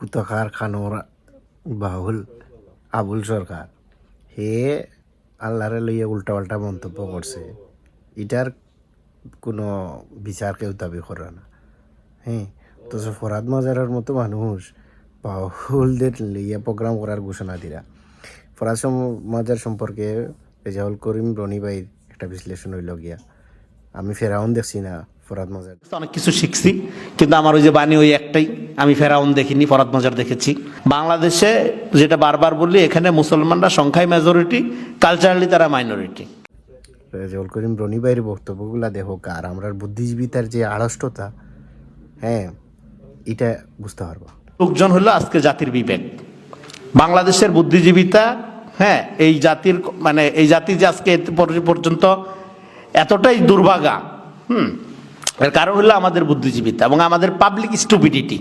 কুতকার খানোর বাহুল আবুল সরকার। হে আল্লাহরে লইয়া উল্টা পাল্টা মন্তব্য করছে। এটার কোনো বিচার কেউ দাবি করে না। হ্যাঁ তো ফরাদ মাজারের মতো মানুষ বাহুলদের লইয়া প্রোগ্রাম করার ঘোষণা দিরা। সম- মাজার সম্পর্কে রেজাউল করিম রনি একটা বিশ্লেষণ হইল গিয়া। আমি ফেরাউন দেখছি না। ফরাদ মজার। অনেক কিছু শিখছি কিন্তু আমার ওই যে বাণী ওই একটাই আমি ফেরাউন দেখিনি ফরাদ মজার দেখেছি। বাংলাদেশে যেটা বারবার বললি এখানে মুসলমানরা সংখ্যায় মেজরিটি কালচারালি তারা মাইনরিটি রেজাউল করিম রনি ভাইয়ের বক্তব্যগুলা দেখো আর আমরা বুদ্ধিজীবিতার যে আড়ষ্টতা হ্যাঁ এটা বুঝতে পারব। লোকজন হলো আজকে জাতির বিবেক বাংলাদেশের বুদ্ধিজীবিতা হ্যাঁ এই জাতির মানে এই জাতি যে আজকে এত পর্যন্ত এতটাই দুর্ভাগা হুম এর কারণ হলো আমাদের বুদ্ধিজীবিতা এবং আমাদের পাবলিক স্টুপিডিটি